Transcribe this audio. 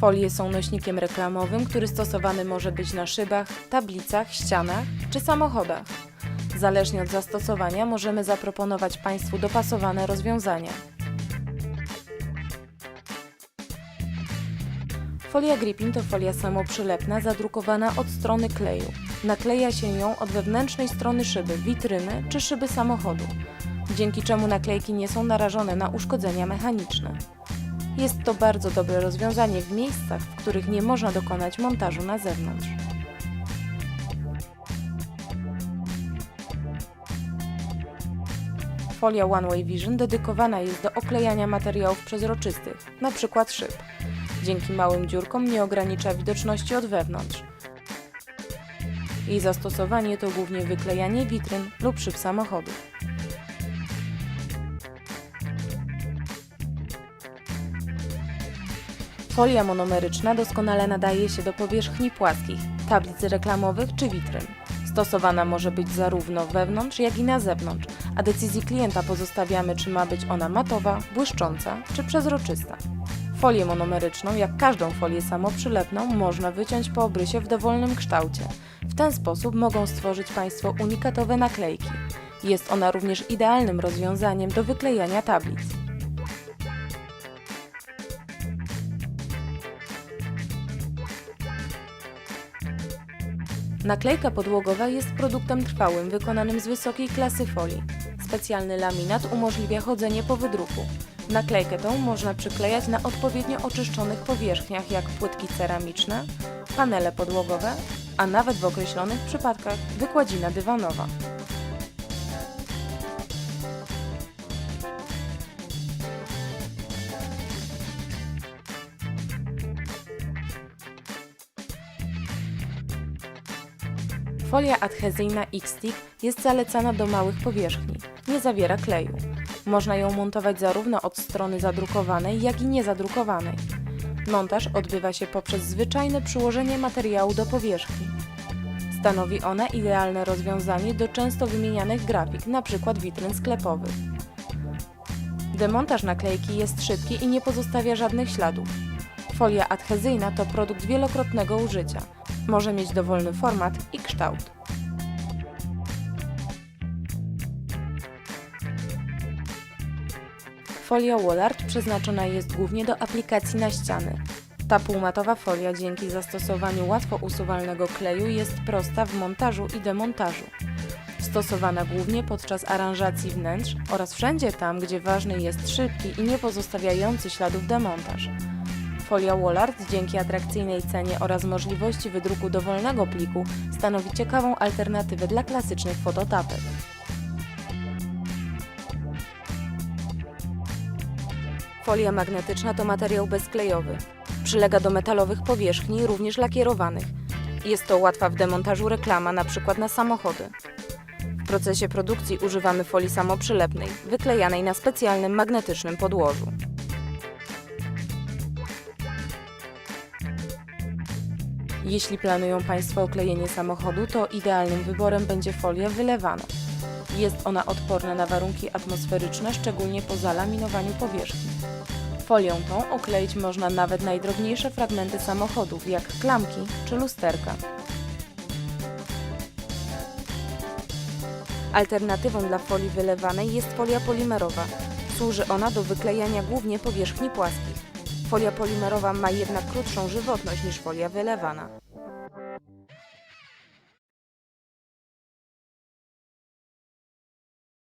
Folie są nośnikiem reklamowym, który stosowany może być na szybach, tablicach, ścianach czy samochodach. Zależnie od zastosowania możemy zaproponować Państwu dopasowane rozwiązania. Folia gripping to folia samoprzylepna zadrukowana od strony kleju. Nakleja się ją od wewnętrznej strony szyby, witryny czy szyby samochodu, dzięki czemu naklejki nie są narażone na uszkodzenia mechaniczne. Jest to bardzo dobre rozwiązanie w miejscach, w których nie można dokonać montażu na zewnątrz. Folia One Way Vision dedykowana jest do oklejania materiałów przezroczystych, np. szyb. Dzięki małym dziurkom nie ogranicza widoczności od wewnątrz. Jej zastosowanie to głównie wyklejanie witryn lub szyb samochodów. Folia monomeryczna doskonale nadaje się do powierzchni płaskich, tablic reklamowych czy witryn. Stosowana może być zarówno wewnątrz, jak i na zewnątrz, a decyzji klienta pozostawiamy, czy ma być ona matowa, błyszcząca czy przezroczysta. Folię monomeryczną, jak każdą folię samoprzylepną, można wyciąć po obrysie w dowolnym kształcie. W ten sposób mogą stworzyć Państwo unikatowe naklejki. Jest ona również idealnym rozwiązaniem do wyklejania tablic. Naklejka podłogowa jest produktem trwałym wykonanym z wysokiej klasy folii. Specjalny laminat umożliwia chodzenie po wydruku. Naklejkę tą można przyklejać na odpowiednio oczyszczonych powierzchniach jak płytki ceramiczne, panele podłogowe, a nawet w określonych przypadkach wykładzina dywanowa. Folia adhezyjna X-Stick jest zalecana do małych powierzchni. Nie zawiera kleju. Można ją montować zarówno od strony zadrukowanej, jak i niezadrukowanej. Montaż odbywa się poprzez zwyczajne przyłożenie materiału do powierzchni. Stanowi ona idealne rozwiązanie do często wymienianych grafik, np. witryn sklepowych. Demontaż naklejki jest szybki i nie pozostawia żadnych śladów. Folia adhezyjna to produkt wielokrotnego użycia. Może mieć dowolny format i kształt. Folia Wallart przeznaczona jest głównie do aplikacji na ściany. Ta półmatowa folia dzięki zastosowaniu łatwo usuwalnego kleju jest prosta w montażu i demontażu. Stosowana głównie podczas aranżacji wnętrz oraz wszędzie tam, gdzie ważny jest szybki i nie pozostawiający śladów demontaż. Folia Wallart dzięki atrakcyjnej cenie oraz możliwości wydruku dowolnego pliku stanowi ciekawą alternatywę dla klasycznych fototapet. Folia magnetyczna to materiał bezklejowy. Przylega do metalowych powierzchni, również lakierowanych. Jest to łatwa w demontażu reklama, np. na samochody. W procesie produkcji używamy folii samoprzylepnej, wyklejanej na specjalnym magnetycznym podłożu. Jeśli planują Państwo oklejenie samochodu, to idealnym wyborem będzie folia wylewana. Jest ona odporna na warunki atmosferyczne, szczególnie po zalaminowaniu powierzchni. Folią tą okleić można nawet najdrobniejsze fragmenty samochodów, jak klamki czy lusterka. Alternatywą dla folii wylewanej jest folia polimerowa. Służy ona do wyklejania głównie powierzchni płaskich. Folia polimerowa ma jednak krótszą żywotność niż folia wylewana.